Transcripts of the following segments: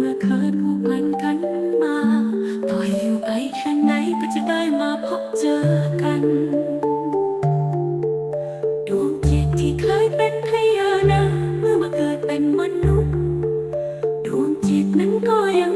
มื่อเคยผูกันกันมา ต่ออยู่ไกลแค่ไหนก็จะได้มาพบเจอกันดวงจิตที่เคยเป็นพยานะเมื่อมาเกิดเป็นมนุษย์ ดวงจิตนั้นก็ยัง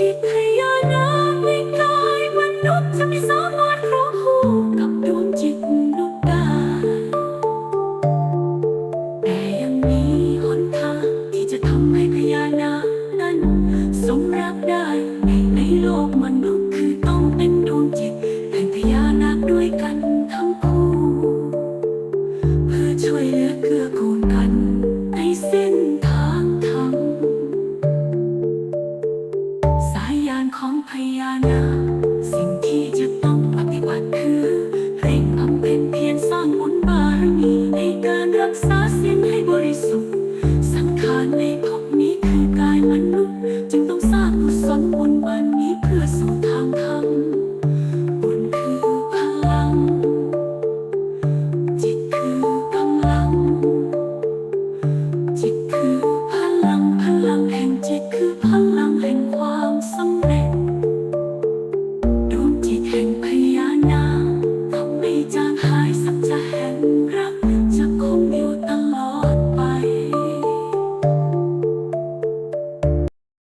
จิตให้ยานาในกายมนุษย์จะไม่สามารถครองคู่กับดวงจิตนุษย์ได้ยังมี on me.